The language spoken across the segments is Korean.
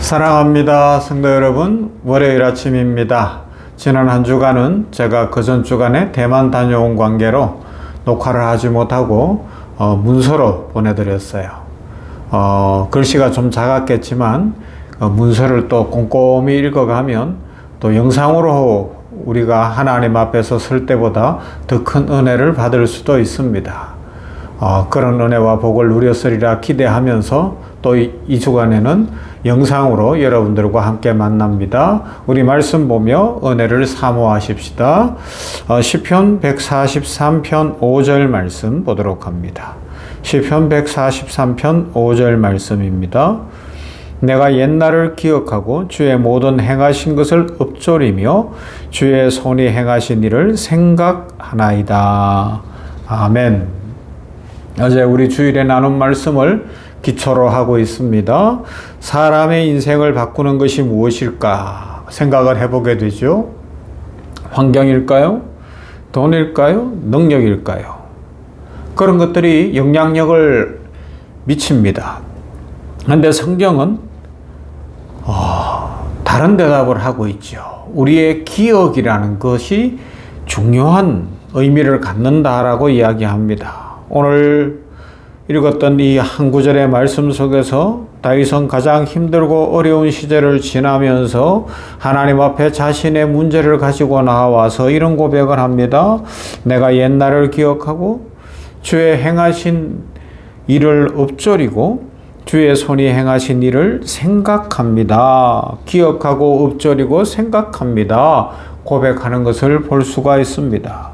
사랑합니다. 성도 여러분, 월요일 아침입니다. 지난 한 주간은 제가 그 전 주간에 대만 다녀온 관계로 녹화를 하지 못하고 어, 문서로 보내드렸어요. 어, 글씨가 좀 작았겠지만 어, 문서를 또 꼼꼼히 읽어가면 또 영상으로 우리가 하나님 앞에서 설 때보다 더 큰 은혜를 받을 수도 있습니다. 어, 그런 은혜와 복을 누렸으리라 기대하면서 또 이 주간에는 영상으로 여러분들과 함께 만납니다. 우리 말씀 보며 은혜를 사모하십시다. 어, 시편 143편 5절 말씀 보도록 합니다. 시편 143편 5절 말씀입니다. 내가 옛날을 기억하고 주의 모든 행하신 것을 읊조리며 주의 손이 행하신 일을 생각하나이다. 아멘. 어제 우리 주일에 나눈 말씀을 기초로 하고 있습니다. 사람의 인생을 바꾸는 것이 무엇일까 생각을 해보게 되죠. 환경일까요? 돈일까요? 능력일까요? 그런 것들이 영향력을 미칩니다. 그런데 성경은 어, 다른 대답을 하고 있죠. 우리의 기억이라는 것이 중요한 의미를 갖는다라고 이야기합니다. 오늘 읽었던 이 한 구절의 말씀 속에서 다윗은 가장 힘들고 어려운 시절을 지나면서 하나님 앞에 자신의 문제를 가지고 나와서 이런 고백을 합니다. 내가 옛날을 기억하고 주의 행하신 일을 읊조리고 주의 손이 행하신 일을 생각합니다. 기억하고 읊조리고 생각합니다. 고백하는 것을 볼 수가 있습니다.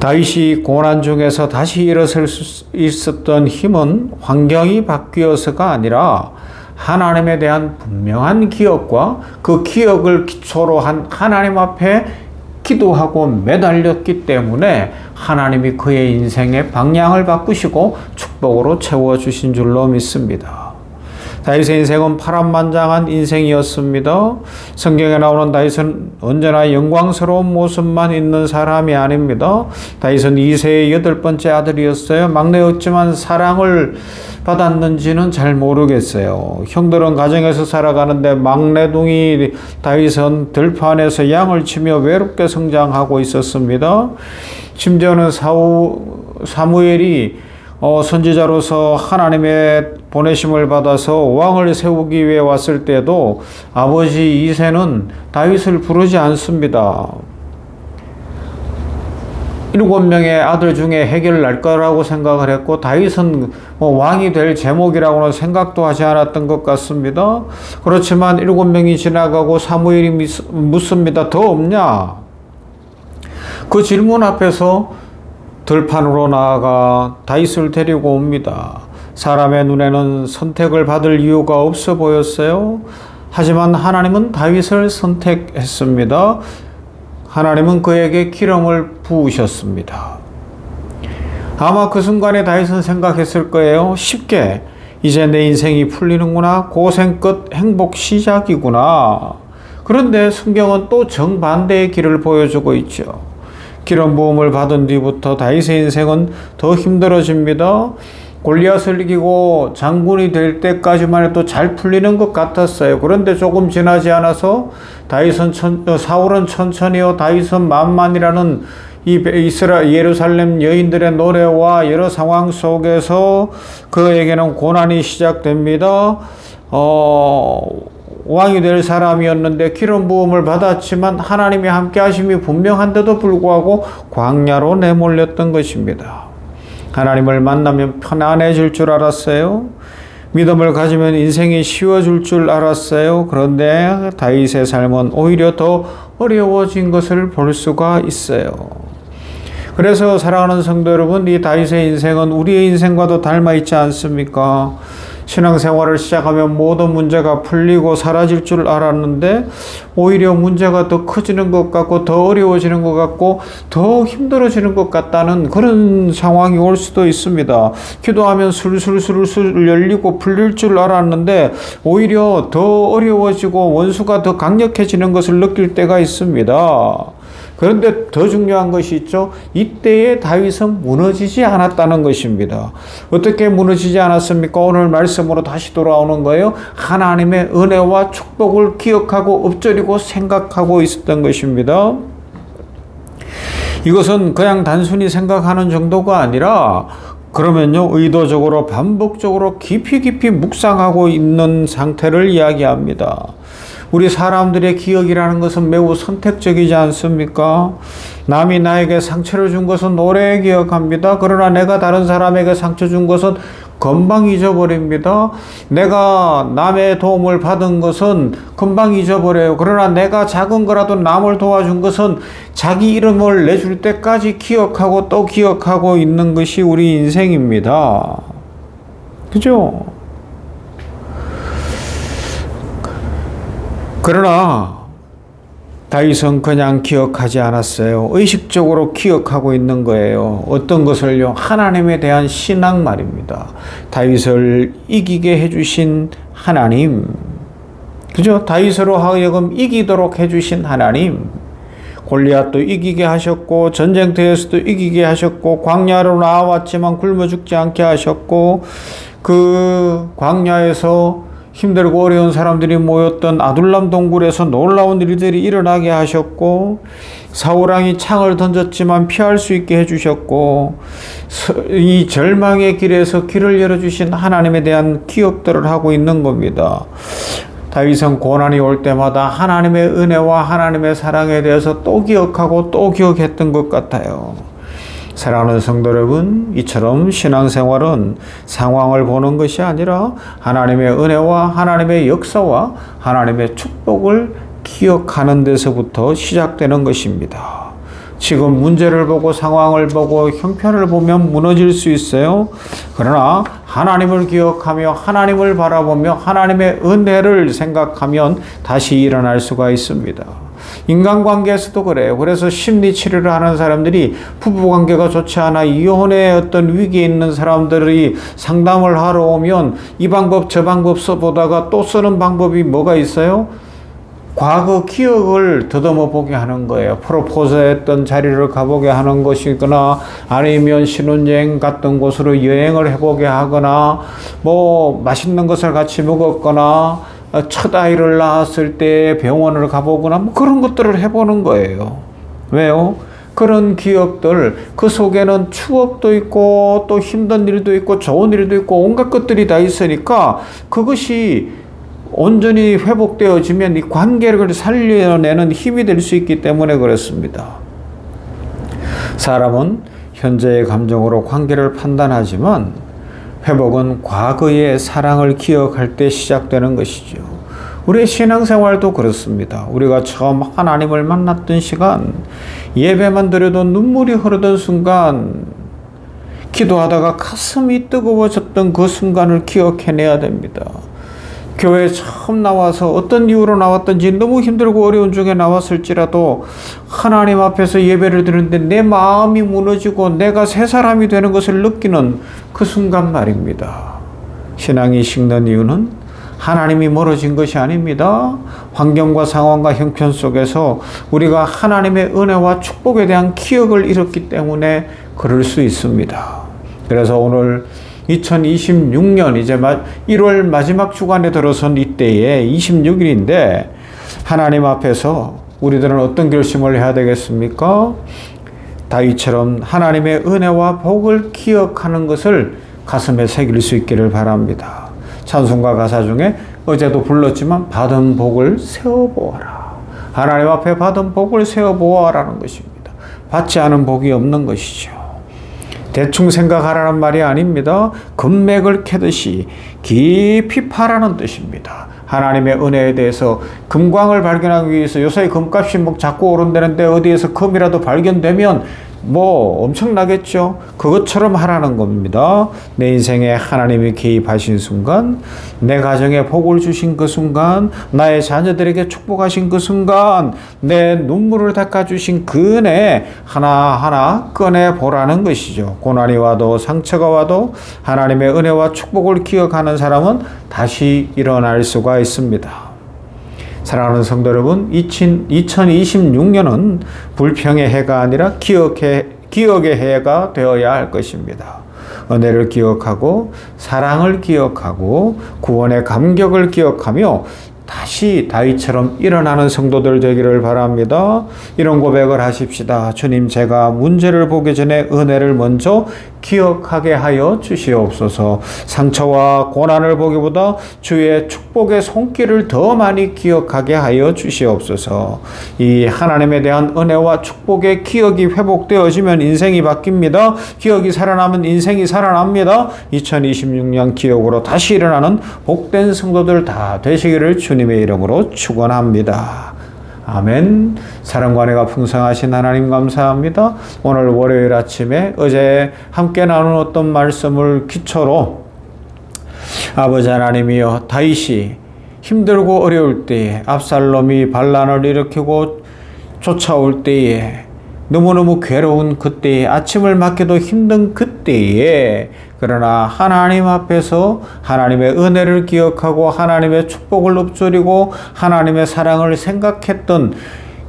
다윗이 고난 중에서 다시 일어설 수 있었던 힘은 환경이 바뀌어서가 아니라 하나님에 대한 분명한 기억과 그 기억을 기초로 한 하나님 앞에 기도하고 매달렸기 때문에 하나님이 그의 인생의 방향을 바꾸시고 축복으로 채워주신 줄로 믿습니다. 다윗의 인생은 파란만장한 인생이었습니다. 성경에 나오는 다윗은 언제나 영광스러운 모습만 있는 사람이 아닙니다. 다윗은 이세의 여덟 번째 아들이었어요. 막내였지만 사랑을 받았는지는 잘 모르겠어요. 형들은 가정에서 살아가는데 막내둥이 다윗은 들판에서 양을 치며 외롭게 성장하고 있었습니다. 심지어는 사우, 사무엘이 어, 선지자로서 하나님의 보내심을 받아서 왕을 세우기 위해 왔을 때도 아버지 이세는 다윗을 부르지 않습니다. 일곱 명의 아들 중에 해결 날 거라고 생각을 했고 다윗은 뭐 왕이 될 제목이라고는 생각도 하지 않았던 것 같습니다. 그렇지만 일곱 명이 지나가고 사무엘이 묻습니다. 더 없냐? 그 질문 앞에서 들판으로 나아가 다윗을 데리고 옵니다. 사람의 눈에는 선택을 받을 이유가 없어 보였어요. 하지만 하나님은 다윗을 선택했습니다. 하나님은 그에게 기름을 부으셨습니다. 아마 그 순간에 다윗은 생각했을 거예요. 쉽게 이제 내 인생이 풀리는구나. 고생 끝 행복 시작이구나. 그런데 성경은 또 정반대의 길을 보여주고 있죠. 기름 부음을 받은 뒤부터 다윗의 인생은 더 힘들어집니다. 골리앗을 이기고 장군이 될 때까지만 해도 잘 풀리는 것 같았어요. 그런데 조금 지나지 않아서 다윗은 천, 사울은 천천히요, 다윗은 만만이라는 이 이스라 예루살렘 여인들의 노래와 여러 상황 속에서 그에게는 고난이 시작됩니다. 어, 왕이 될 사람이었는데 기름 부음을 받았지만 하나님이 함께 하심이 분명한데도 불구하고 광야로 내몰렸던 것입니다. 하나님을 만나면 편안해질 줄 알았어요. 믿음을 가지면 인생이 쉬워질 줄 알았어요. 그런데 다윗의 삶은 오히려 더 어려워진 것을 볼 수가 있어요. 그래서 사랑하는 성도 여러분, 이 다윗의 인생은 우리의 인생과도 닮아 있지 않습니까? 신앙생활을 시작하면 모든 문제가 풀리고 사라질 줄 알았는데 오히려 문제가 더 커지는 것 같고 더 어려워지는 것 같고 더 힘들어지는 것 같다는 그런 상황이 올 수도 있습니다. 기도하면 술술술술 열리고 풀릴 줄 알았는데 오히려 더 어려워지고 원수가 더 강력해지는 것을 느낄 때가 있습니다. 그런데 더 중요한 것이 있죠. 이때에 다윗은 무너지지 않았다는 것입니다. 어떻게 무너지지 않았습니까? 오늘 말씀으로 다시 돌아오는 거예요. 하나님의 은혜와 축복을 기억하고 엎드리고 생각하고 있었던 것입니다. 이것은 그냥 단순히 생각하는 정도가 아니라 그러면요, 의도적으로 반복적으로 깊이 깊이 묵상하고 있는 상태를 이야기합니다. 우리 사람들의 기억이라는 것은 매우 선택적이지 않습니까? 남이 나에게 상처를 준 것은 오래 기억합니다. 그러나 내가 다른 사람에게 상처 준 것은 금방 잊어버립니다. 내가 남의 도움을 받은 것은 금방 잊어버려요. 그러나 내가 작은 거라도 남을 도와준 것은 자기 이름을 내줄 때까지 기억하고 또 기억하고 있는 것이 우리 인생입니다. 그죠? 그러나 다윗은 그냥 기억하지 않았어요. 의식적으로 기억하고 있는 거예요. 어떤 것을요? 하나님에 대한 신앙 말입니다. 다윗을 이기게 해주신 하나님. 그죠? 다윗으로 하여금 이기도록 해주신 하나님. 골리앗도 이기게 하셨고 전쟁터에서도 이기게 하셨고 광야로 나왔지만 굶어 죽지 않게 하셨고 그 광야에서 힘들고 어려운 사람들이 모였던 아둘람 동굴에서 놀라운 일들이 일어나게 하셨고 사우랑이 창을 던졌지만 피할 수 있게 해주셨고 이 절망의 길에서 길을 열어주신 하나님에 대한 기억들을 하고 있는 겁니다. 다윗은 고난이 올 때마다 하나님의 은혜와 하나님의 사랑에 대해서 또 기억하고 또 기억했던 것 같아요. 사랑하는 성도 여러분, 이처럼 신앙생활은 상황을 보는 것이 아니라 하나님의 은혜와 하나님의 역사와 하나님의 축복을 기억하는 데서부터 시작되는 것입니다. 지금 문제를 보고 상황을 보고 형편을 보면 무너질 수 있어요. 그러나 하나님을 기억하며 하나님을 바라보며 하나님의 은혜를 생각하면 다시 일어날 수가 있습니다. 인간관계에서도 그래요. 그래서 심리 치료를 하는 사람들이 부부관계가 좋지 않아 이혼의 어떤 위기에 있는 사람들이 상담을 하러 오면 이 방법 저 방법 써보다가 또 쓰는 방법이 뭐가 있어요? 과거 기억을 더듬어 보게 하는 거예요. 프로포즈 했던 자리를 가보게 하는 것이거나 아니면 신혼여행 갔던 곳으로 여행을 해보게 하거나 뭐 맛있는 것을 같이 먹었거나 첫 아이를 낳았을 때 병원을 가보거나 뭐 그런 것들을 해보는 거예요. 왜요? 그런 기억들, 그 속에는 추억도 있고 또 힘든 일도 있고 좋은 일도 있고 온갖 것들이 다 있으니까 그것이 온전히 회복되어지면 이 관계를 살려내는 힘이 될 수 있기 때문에 그렇습니다. 사람은 현재의 감정으로 관계를 판단하지만 회복은 과거의 사랑을 기억할 때 시작되는 것이죠. 우리의 신앙생활도 그렇습니다. 우리가 처음 하나님을 만났던 시간, 예배만 드려도 눈물이 흐르던 순간, 기도하다가 가슴이 뜨거워졌던 그 순간을 기억해내야 됩니다. 교회에 처음 나와서 어떤 이유로 나왔든지 너무 힘들고 어려운 중에 나왔을지라도 하나님 앞에서 예배를 드리는데 내 마음이 무너지고 내가 새 사람이 되는 것을 느끼는 그 순간 말입니다. 신앙이 식는 이유는 하나님이 멀어진 것이 아닙니다. 환경과 상황과 형편 속에서 우리가 하나님의 은혜와 축복에 대한 기억을 잃었기 때문에 그럴 수 있습니다. 그래서 오늘 2026년 이제 1월 마지막 주간에 들어선 이때에 26일인데 하나님 앞에서 우리들은 어떤 결심을 해야 되겠습니까? 다윗처럼 하나님의 은혜와 복을 기억하는 것을 가슴에 새길 수 있기를 바랍니다. 찬송가 가사 중에 어제도 불렀지만 받은 복을 세워보아라. 하나님 앞에 받은 복을 세워보아라는 것입니다. 받지 않은 복이 없는 것이죠. 대충 생각하라는 말이 아닙니다. 금맥을 캐듯이 깊이 파라는 뜻입니다. 하나님의 은혜에 대해서 금광을 발견하기 위해서 요새 금값이 뭐 자꾸 오른다는데 어디에서 금이라도 발견되면 뭐 엄청나겠죠. 그것처럼 하라는 겁니다. 내 인생에 하나님이 개입하신 순간, 내 가정에 복을 주신 그 순간, 나의 자녀들에게 축복하신 그 순간, 내 눈물을 닦아주신 그 은혜 하나하나 꺼내 보라는 것이죠. 고난이 와도 상처가 와도 하나님의 은혜와 축복을 기억하는 사람은 다시 일어날 수가 있습니다. 사랑하는 성도 여러분, 2026년은 불평의 해가 아니라 기억의, 기억의 해가 되어야 할 것입니다. 은혜를 기억하고 사랑을 기억하고 구원의 감격을 기억하며 다시 다윗처럼 일어나는 성도들 되기를 바랍니다. 이런 고백을 하십시다. 주님, 제가 문제를 보기 전에 은혜를 먼저 기억하게 하여 주시옵소서. 상처와 고난을 보기보다 주의 축복의 손길을 더 많이 기억하게 하여 주시옵소서. 이 하나님에 대한 은혜와 축복의 기억이 회복되어지면 인생이 바뀝니다. 기억이 살아나면 인생이 살아납니다. 2026년 기억으로 다시 일어나는 복된 성도들 다 되시기를 주님 의 이름으로 축원합니다. 아멘. 사랑과 은혜가 풍성하신 하나님 감사합니다. 오늘 월요일 아침에 어제 함께 나누었던 말씀을 기초로 아버지 하나님이여 다윗이 힘들고 어려울 때에 압살롬이 반란을 일으키고 쫓아올 때에 너무너무 괴로운 그때에 아침을 맞기도 힘든 그때에 그러나 하나님 앞에서 하나님의 은혜를 기억하고 하나님의 축복을 읊조리고 하나님의 사랑을 생각했던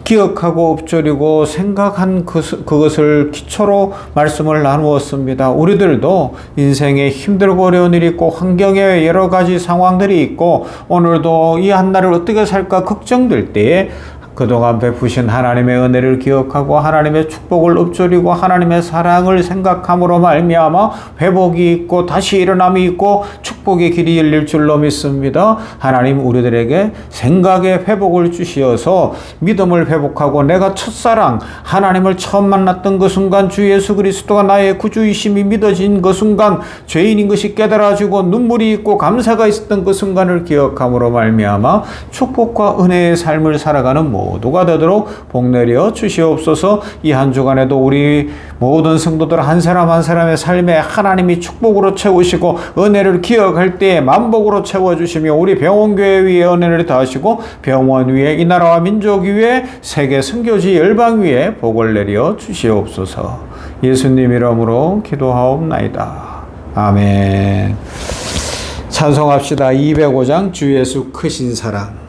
기억하고 읊조리고 생각한 그- 그것을 기초로 말씀을 나누었습니다. 우리들도 인생에 힘들고 어려운 일이 있고 환경에 여러 가지 상황들이 있고 오늘도 이 한 날을 어떻게 살까 걱정될 때에 그동안 베푸신 하나님의 은혜를 기억하고 하나님의 축복을 읊조리고 하나님의 사랑을 생각함으로 말미암아 회복이 있고 다시 일어남이 있고 축복의 길이 열릴 줄로 믿습니다. 하나님 우리들에게 생각의 회복을 주시어서 믿음을 회복하고 내가 첫사랑 하나님을 처음 만났던 그 순간 주 예수 그리스도가 나의 구주이심이 믿어진 그 순간 죄인인 것이 깨달아지고 눈물이 있고 감사가 있었던 그 순간을 기억함으로 말미암아 축복과 은혜의 삶을 살아가는 모두가 되도록 복 내려 주시옵소서. 이 한 주간에도 우리 모든 성도들 한 사람 한 사람의 삶에 하나님이 축복으로 채우시고 은혜를 기억할 때에 만복으로 채워 주시며 우리 병원 교회 위에 은혜를 더하시고 병원 위에 이 나라와 민족 위에 세계 선교지 열방 위에 복을 내려 주시옵소서. 예수님 이름으로 기도하옵나이다. 아멘. 찬송합시다. 205장 주 예수 크신 사랑.